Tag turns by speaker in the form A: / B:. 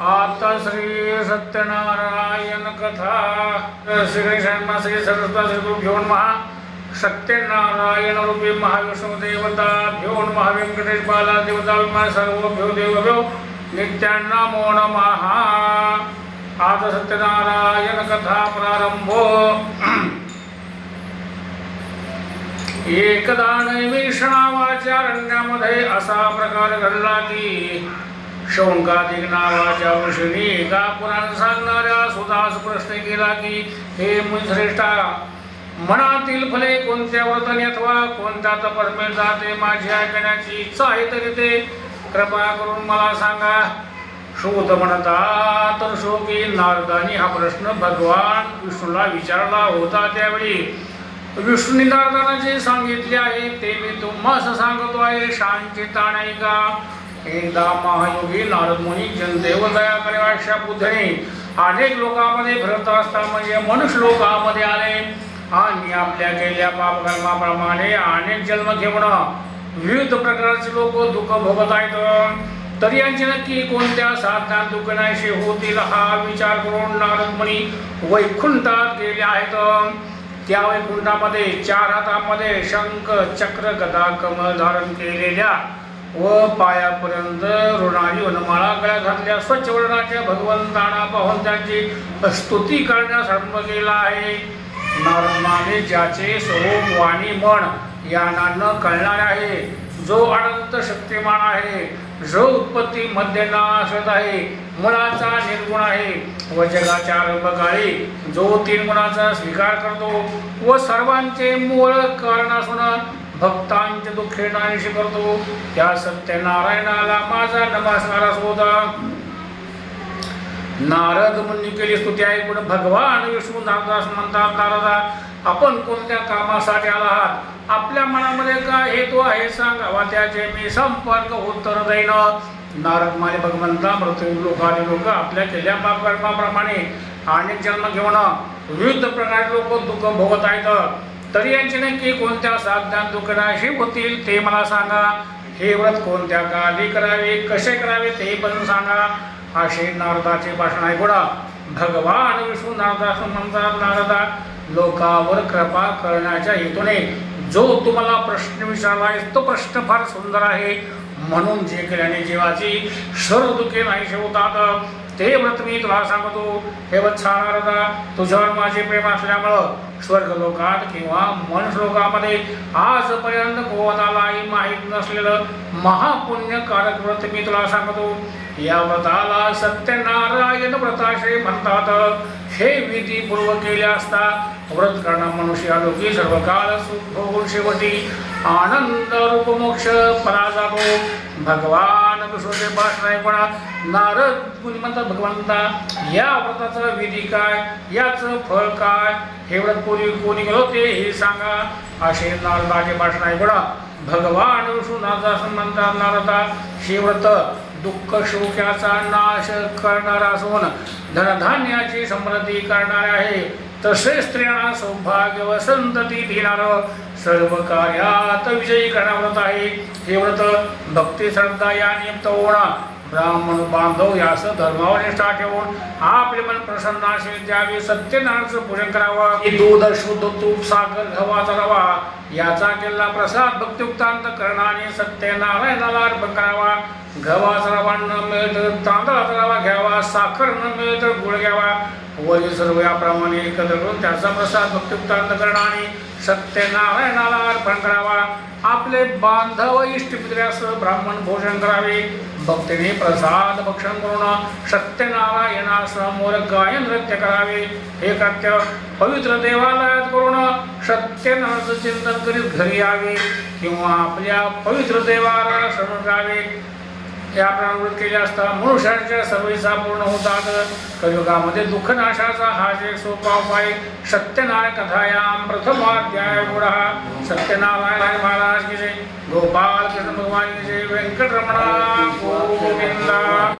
A: आता श्री सत्यनारायण कथा श्री शर्मा श्री सरस्वता श्री गुरुभ्यो महा सत्यनारायण रूपी महाविष्णू देवता भ्यो नमः व्यंकटेश बाला देवता विमा सर्वभ्यो देवभ्यो नित्यान्नमो नमः आज सत्यनारायण कथा प्रारंभो एकदा नैमिषणावाच्या अरण्यामध्ये असा प्रकार घडला की शौंकादिक नावाच्या ऋषीने एका पुराण सांगणाऱ्या सुदास प्रश्न केला की हे मुनिश्रेष्ठा. मनातील फले कोणत्या वर्तने अथवा कोणत्या तपस्मेत जाते माझी ऐकण्याची इच्छा आहे तरी ते. कृपा करून मला सांगा. शोध म्हणता तर शोकी नारदानी हा प्रश्न भगवान विष्णूला विचारला होता त्यावेळी. विष्णू नारदाना जे सांगितले आहे ते मी तुम्हाला सांगतो आहे. शांती का एकदा महायोगी नारदमुनी जनदेव दया करे बुद्धने अनेक लोकांमध्ये भरत असता म्हणजे मनुष्य लोकांमध्ये आले आणि आपल्या केल्या पापकर्माप्रमाणे अनेक जन्म घेऊन विविध प्रकारचे लोक दुःख भोगत आहेत. तर यांची नक्की कोणत्या साधना दुःख नाहीशी होतील हा विचार करून नारदमुनी वैकुंठात गेले आहेत. त्या वैकुंठामध्ये चार हातामध्ये शंख चक्र गदा कमल धारण केलेल्या व पायापर्यंत ऋणारी वनमाळा गळ्या घातल्या. स्वच्छ वर्णाच्या भगवंतांना पाहून त्यांची स्तुती करण्यास आरंभ केला आहे. नर्माने ज्याचे स्वरूप वाणी मन यांना न कळणार आहे. जो अनंत शक्तिमान आहे जो उत्पत्ती मध्य नाशत आहे मुळाचा निर्गुण आहे. व जगाच्या आरंभकाळी जो तीन गुणाचा स्वीकार करतो व सर्वांचे मूळ कारण असून भक्तांचे दुःखे नाहीशी करतो. त्या सत्यनारायणाला माझा नमस्कार होता नारद मुनी केली स्तुती ऐकून भगवान विष्णू नारदास म्हणतात नारदा आपण कोणत्या कामासाठी आला आहात आपल्या मनामध्ये काय हेतू आहे सांगावा त्याचे मी संपर्क उत्तर देईन. नारद माने भगवंता मृत्यू लोक आणि लोक आपल्या केल्या पापकर्माप्रमाणे अनेक जन्म घेऊन विविध प्रकारे लोक दुःख भोगत आहेत. तरी यांचे नक्की कोणत्या साधनात दुखनाशी होतील ते मला सांगा. हे व्रत कोणत्या काली करावे कसे करावे ते पण सांगा. असे नारदाचे भाषण ऐकून भगवान विष्णू नारदास म्हणतात नारदा लोकावर कृपा करण्याच्या हेतूने जो तुम्हाला प्रश्न विचारला आहे तो प्रश्न फार सुंदर आहे. म्हणून जे केल्याने जीवाची सर्व दुखे नाहीसे होतात. ते व्रत मी तुला सांगतो. हे वत्सा नारदा तुझ्यावर माझे प्रेम असल्यामुळं स्वर्ग लोकात किंवा मनुष्य लोकामध्ये आजपर्यंत कोणालाही माहीत नसलेलं महापुण्यकारक व्रत मी तुला सांगतो. या व्रताला सत्यनारायण व्रताशे म्हणतात. हे विधी पूर्व केले असता व्रत करणार मनुष्य आलोकी सर्व काळ सुख भोगून शेवटी आनंद रूप मोक्ष परा जातो पाठ विष्णूचे भाषण नारद मुनी म्हणतात भगवंता या व्रताचं विधी काय? याचं फळ काय? हे व्रत पूर्वी कोणी केलं ते हे सांगा. असे नारदाचे भाषण ऐकणा भगवान विष्णुनाथा नारदास म्हणतात नारदा हे व्रत दुःख शोक्याचा नाश करणारा असून धनधान्याची समृद्धी करणारे आहे. तसे स्त्रियांना सौभाग्य व संतती देणार सर्व कार्यात विजयी करणार आहे. हे व्रत भक्ती श्रद्धा या नियुक्त होणं ब्राह्मण बांधव यास धर्मावर निष्ठा ठेवून आपले मन प्रसन्न असेल त्यावेळी सत्यनारायणचं पूजन करावं. की दूध शुद्ध तूप साखर गव्हाचा रवा याचा केलेला प्रसाद भक्तियुक्तांत करणाने सत्यनारायणाला अर्पण करावा. गव्हाचा रवा न मिळेल तर तांदळाचा रवा घ्यावा साखर न मिळेल तर गुळ घ्यावा. वरील सर्व याप्रमाणे एकत्र करून त्याचा प्रसाद भक्तियुक्तांत करणाने नारायणाला अर्पण करावा आपले बांधव इष्टपित्र्यास ब्राह्मण भोजन करावे. भक्तीने प्रसाद भक्षण करून सत्यनारायणासमोर गायन नृत्य करावे. हे कृत्य पवित्र देवालयात करून सत्यनारायणाचं चिंतन करीत घरी यावे. किंवा आपल्या पवित्र देवाला श्रवण करावे या प्राणवृत्त केले असता मनुष्याच्या सर्वेचा पूर्ण होतात कलियुगामध्ये दुःखनाशाचा हा जे सोपा उपाय सत्यनारायण कथायाम प्रथमाध्याय गुढा सत्यनारायण महाराज की जय. गोपाल कृष्ण भगवान की जय. व्यंकटरमणा गोविंदा.